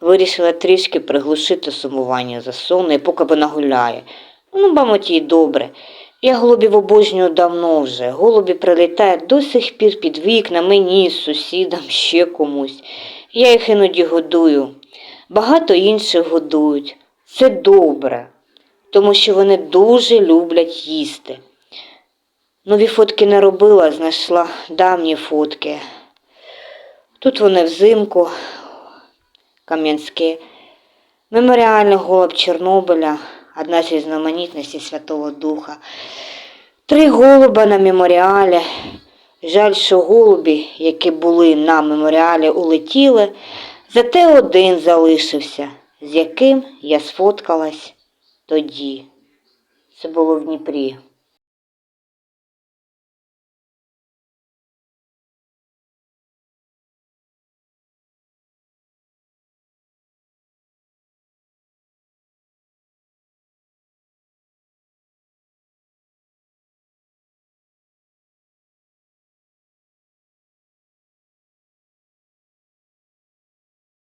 Вирішила трішки приглушити сумування за сонною, поки вона гуляє. Ну, мабуть, їй добре. Я голубів обожнюю давно вже. Голубі прилітають до сих пір під вікна, мені, сусідам, ще комусь. Я їх іноді годую. Багато інших годують. Це добре, тому що вони дуже люблять їсти. Нові фотки не робила, знайшла давні фотки. Тут вони взимку, Кам'янське. Меморіальний голуб Чорнобиля, одна зі знаменитостей Святого Духа. Три голуба на меморіалі. Жаль, що голубі, які були на меморіалі, улетіли, зате один залишився, з яким я сфоткалась тоді. Це було в Дніпрі.